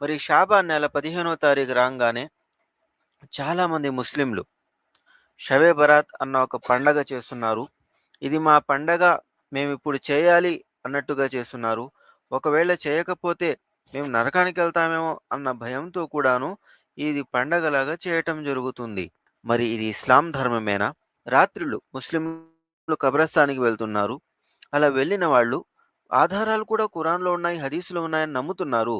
మరి షాబాన్ నెల పదిహేనో తారీఖు రాగానే చాలామంది ముస్లింలు షవే బరాత్ అన్న ఒక పండగ చేస్తున్నారు. ఇది మా పండగ మేము ఇప్పుడు చేయాలి అన్నట్టుగా చేస్తున్నారు. ఒకవేళ చేయకపోతే మేము నరకానికి వెళ్తామేమో అన్న భయంతో కూడాను ఇది పండగలాగా చేయటం జరుగుతుంది. మరి ఇది ఇస్లాం ధర్మమేనా? రాత్రులు ముస్లింలు కబ్రస్థానికి వెళ్తున్నారు. అలా వెళ్ళిన వాళ్ళు ఆధారాలు కూడా ఖురాన్లో ఉన్నాయి హదీసులు ఉన్నాయని నమ్ముతున్నారు.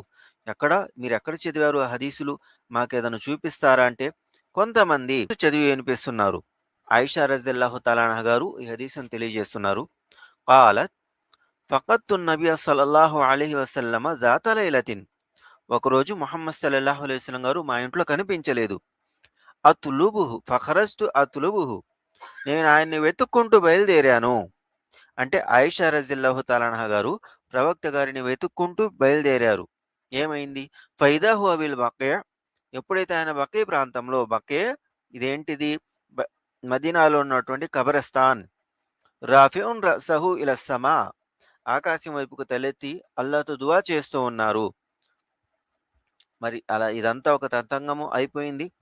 ఎక్కడ? మీరు ఎక్కడ చదివారు ఆ హదీసులు? మాకేదైనా చూపిస్తారా అంటే కొంతమంది చదివి వినిపిస్తున్నారు. ఆయిషా రజల్లాహు తలానా గారు ఈ హదీసును తెలియజేస్తున్నారు. కాలత్ ఫకత్తు నబీ సల్లల్లాహు అలీహి వసల్లమ జాతలైలతిన్ ఒకరోజు మొహమ్మద్ సల్లల్లాహు అలైహి వసలం గారు మా ఇంట్లో కనిపించలేదు. అతులుబుహు ఫఖరస్తు అతులుబుహు. నేను ఆయన్ని వెతుక్కుంటూ బయలుదేరాను. అంటే ఆయిషా రజిల్లాహు తలానా గారు ప్రవక్త గారిని వెతుక్కుంటూ బయలుదేరారు. ఏమైంది? ఫైదాహు అబిల్ బకే? ఎప్పుడైతే ఆయన బకే ప్రాంతంలో బకే ఇదేంటిది? మదీనాలో ఉన్నటువంటి కబరస్థాన్. రాఫిఉన్ రసహు ఇలస్సమా సమా. ఆకాశం వైపుకు తలెత్తి అల్లాతో దువా చేస్తూ ఉన్నారు. మరి అలా ఇదంతా ఒక తతంగము అయిపోయింది.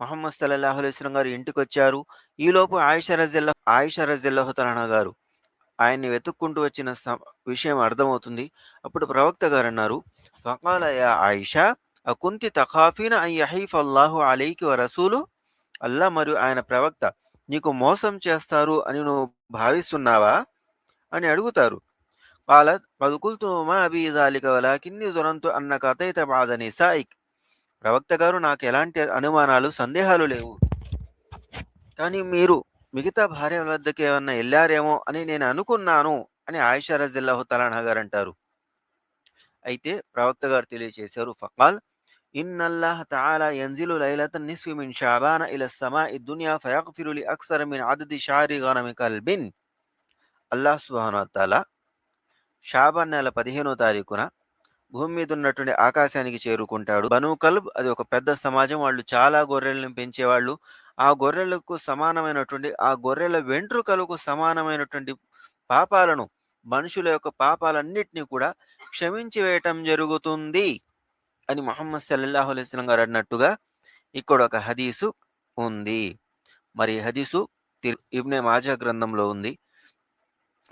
మొహమ్మద్ సల్లల్లాహు అలైహి గారు ఇంటికి వచ్చారు ఈలోపు ఆయిషా రజిల్లా ఆయిషా రజిల్లాహు తలానా గారు ఆయన్ని వెతుక్కుంటూ వచ్చిన విషయం అర్థమవుతుంది. అప్పుడు ప్రవక్త గారు అన్నారు ఫకాల యా ఆయిషా అకుంతి తఖాఫీన అన్ యహీఫ్ అల్లాహు అలైకి వ రసూలు అల్లా మరియు ఆయన ప్రవక్త నీకు మోసం చేస్తారు అని నువ్వు భావిస్తున్నావా అని అడుగుతారు قالت قد قلت ما بي ذلك ولكني ظننت أنك أتيت بعد نسائك ప్రవక్త గారు నాకు ఎలాంటి అనుమానాలు సందేహాలు లేవు కానీ మీరు మిగతా భార్య వద్దకు ఏమన్నా వెళ్ళారేమో అని నేను అనుకున్నాను అని ఆయిషా రజిల్లాహు తలానా గారు అంటారు అయితే ప్రవక్త గారు తెలియజేశారు ఫకాల్ ఇన్నల్లాహ తాలా ఎంజిలు లైలతన్ నిస్వి మిన్ షాబాన ఇల ఇ దునియా ఫయగ్ఫిరు లి అక్సర్ మిన్ అదది షారి గనమి కల్బిన్. అల్లాహ్ సుబ్హానహు తాలా షాబాన్ నెల పదిహేనో తారీఖున భూమి మీద ఉన్నటువంటి ఆకాశానికి చేరుకుంటాడు. బను కల్బ్ అది ఒక పెద్ద సమాజం. వాళ్ళు చాలా గొర్రెలను పెంచేవాళ్ళు. ఆ గొర్రెలకు సమానమైనటువంటి ఆ గొర్రెల వెంట్రుకలకు సమానమైనటువంటి పాపాలను మనుషుల యొక్క పాపాలన్నిటినీ కూడా క్షమించి వేయటం జరుగుతుంది అని మొహమ్మద్ సల్లల్లాహు అలైస్లం గారు అన్నట్టుగా ఇక్కడ ఒక హదీసు ఉంది. మరి హదీసు తిర్- ఇబ్నే మాజా గ్రంథంలో ఉంది.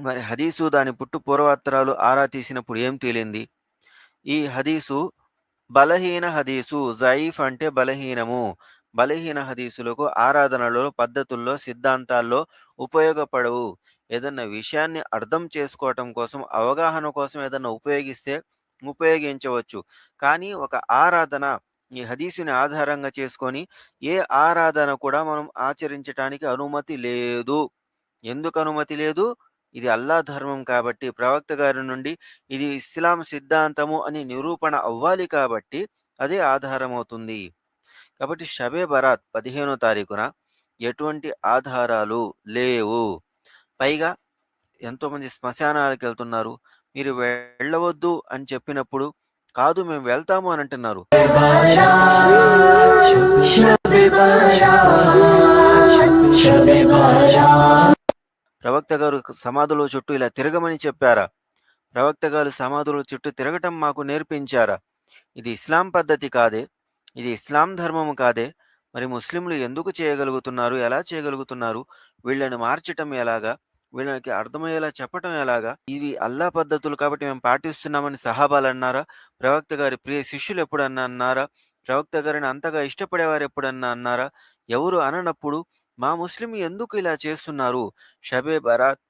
మరి హదీసు దాని పుట్టు పూర్వాత్తరాలు ఆరా తీసినప్పుడు ఏం తేలింది? ఈ హదీసు బలహీన హదీసు జయీఫ్ అంటే బలహీనము. బలహీన హదీసులకు ఆరాధనలో పద్ధతుల్లో సిద్ధాంతాల్లో ఉపయోగపడవు. ఏదన్నా విషయాన్ని అర్థం చేసుకోవటం కోసం అవగాహన కోసం ఏదన్నా ఉపయోగిస్తే ఉపయోగించవచ్చు. కానీ ఒక ఆరాధన ఈ హదీసుని ఆధారంగా చేసుకొని ఏ ఆరాధన కూడా మనం ఆచరించటానికి అనుమతి లేదు. ఎందుకు అనుమతి లేదు? ఇది అల్లా ధర్మం కాబట్టి ప్రవక్త గారి నుండి ఇది ఇస్లాం సిద్ధాంతము అని నిరూపణ అవ్వాలి కాబట్టి అదే ఆధారం అవుతుంది. కాబట్టి షబే బరాత్ పదిహేనో తారీఖున ఎటువంటి ఆధారాలు లేవు. పైగా ఎంతోమంది శ్మశానాలకు వెళ్తున్నారు మీరు వెళ్ళవద్దు అని చెప్పినప్పుడు కాదు మేము వెళ్తాము అని అంటున్నారు. ప్రవక్త గారు సమాధుల చుట్టూ ఇలా తిరగమని చెప్పారా? ప్రవక్త గారు సమాధుల చుట్టూ తిరగటం మాకు నేర్పించారా? ఇది ఇస్లాం పద్ధతి కాదే? ఇది ఇస్లాం ధర్మము కాదే? మరి ముస్లింలు ఎందుకు చేయగలుగుతున్నారు? ఎలా చేయగలుగుతున్నారు? వీళ్ళని మార్చటం ఎలాగా? వీళ్ళకి అర్థమయ్యేలా చెప్పటం ఎలాగా? ఇది అల్లా పద్ధతులు కాబట్టి మేము పాటిస్తున్నామని సహాబాలు అన్నారా? ప్రవక్త గారి ప్రియ శిష్యులు ఎప్పుడన్నా అన్నారా? ప్రవక్త గారిని అంతగా ఇష్టపడేవారు ఎప్పుడన్నా అన్నారా? ఎవరు అననప్పుడు మా ముస్లిం ఎందుకు ఇలా చేస్తున్నారు? షబే బరాత్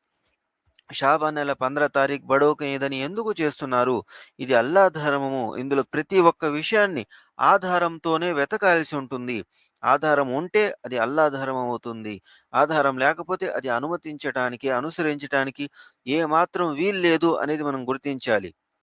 షాబాన్ నెల పంద్ర తారీఖు బడోక ఏదని ఎందుకు చేస్తున్నారు? ఇది అల్లా ధర్మము. ఇందులో ప్రతి ఒక్క విషయాన్ని ఆధారంతోనే వెతకాల్సి ఉంటుంది. ఆధారం ఉంటే అది అల్లాధారం అవుతుంది. ఆధారం లేకపోతే అది అనుమతించటానికి అనుసరించటానికి ఏ మాత్రం వీల్లేదు అనేది మనం గుర్తించాలి.